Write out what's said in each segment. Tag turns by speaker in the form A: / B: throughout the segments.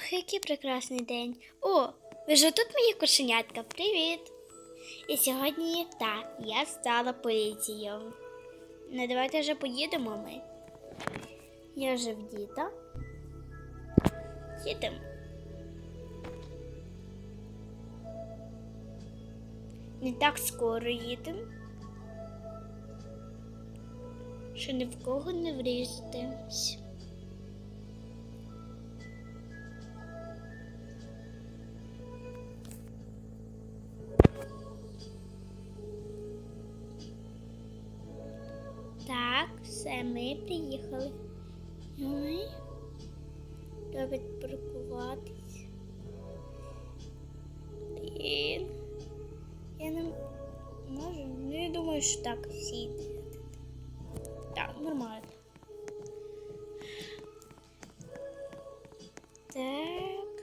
A: Ох, який прекрасний день. О, ви ж тут мої кошенятка. Привіт. І сьогодні так, я стала поліцією. Ну, давайте вже поїдемо ми. Я вже вдіта. Їдемо. Не так скоро їдемо. Що ні в кого не вріжемось. Так, все, ми приїхали. Ой, треба паркуватись. Блін. Я не можу. Ну, я думаю, що так сіде. Так, нормально. Так.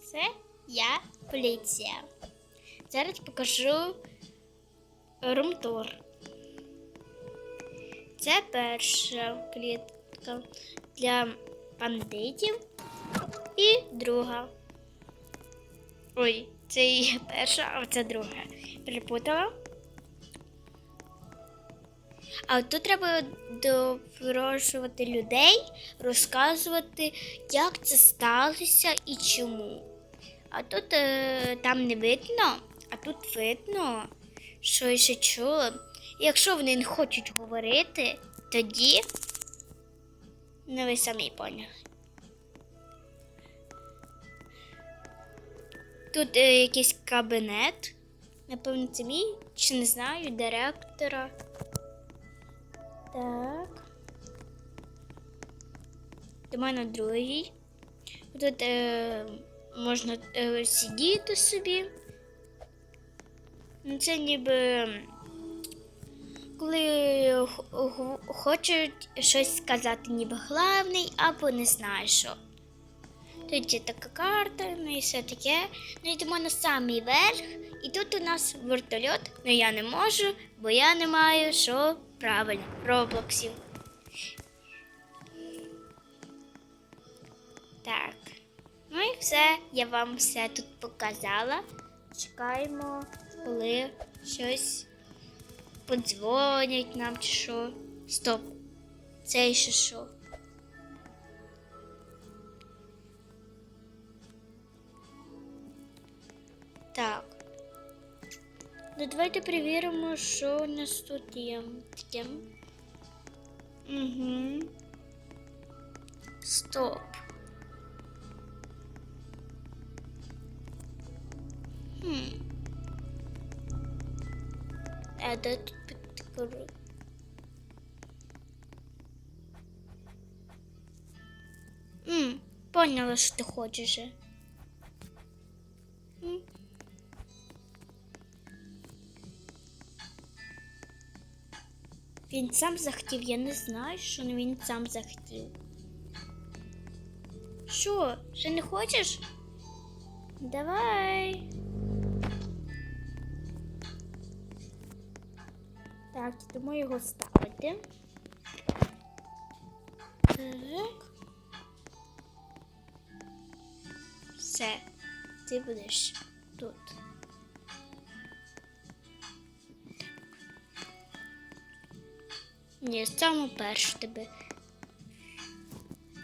A: Це я поліція. Зараз покажу румтур. Це перша клітка для бандитів і друга. Ой, це і перша, а це друга. Перепутала. А тут треба допрошувати людей, розказувати, як це сталося і чому. А тут е, там не видно, а тут видно, що я ще чула. Якщо вони не хочуть говорити, тоді ну ви самі поняли. Тут е, якийсь кабінет. Напевно, це мій, чи не знаю, директора. Так. До мене другий. Тут е, можна е, сидіти собі. Ну, Це ніби коли хочуть щось сказати, ніби главний, або не знаю що. Тут є така карта, ну і все таке. Ну йдемо на самий верх, і тут у нас вертольот, але я не можу, бо я не маю що правильно, роблоксів. Так. Ну і все, я вам все тут показала. Чекаємо, коли щось подзвонять нам чи що. Стоп. Це ще що? Так. Ну давайте перевіримо, що у нас тут є. Таке. Угу. Стоп. А де тут підкору? М, поняла, що ти хочеш. же. М. Він сам захотів, я не знаю, що він сам захотів. Що, ще не хочеш? Давай. Так, йдемо його ставити. Так. Все, ти будеш тут. Ні, саме перше тебе.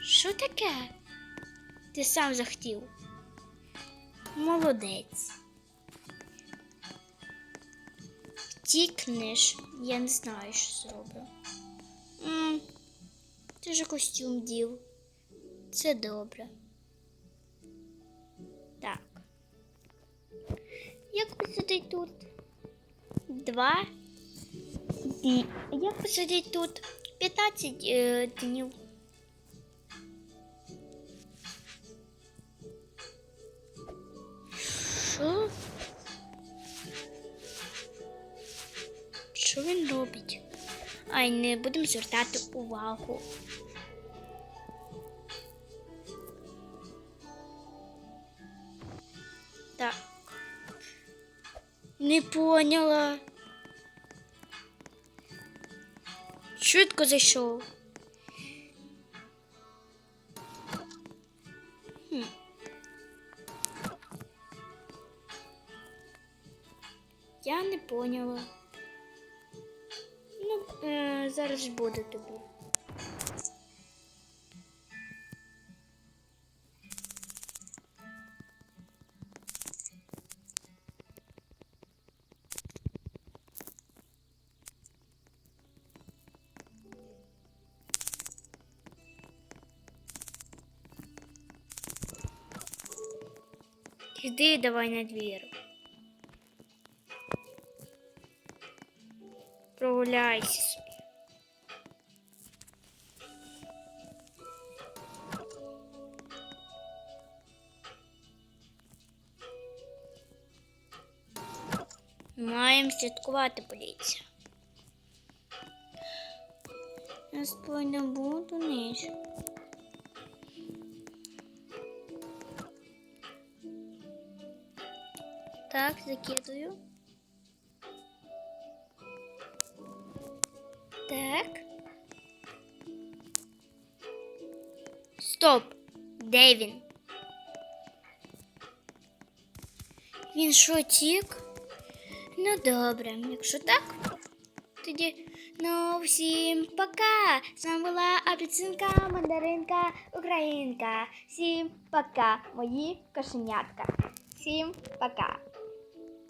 A: Що таке? Ти сам захотів. Молодець. Втікнеш, я не знаю, що зроблю. М, Ти ж костюм дів. Це добре. Так. Як посидить тут? Два. Як посидить тут? 15 е, днів. а не будемо звертати увагу. Так. Не поняла. Швидко зайшов. Я не поняла. зараз буде тобі. Іди давай на двір. Прогуляйся Маємо слідкувати поліція. Я тобою не буду ніч. Так, закидую. Так. Стоп. Де він? Він що, тік? Ну добре, якщо так, тоді ну всім пока! З вами була апельсинка, мандаринка, українка. Всім пока, мої кошенятка. Всім пока.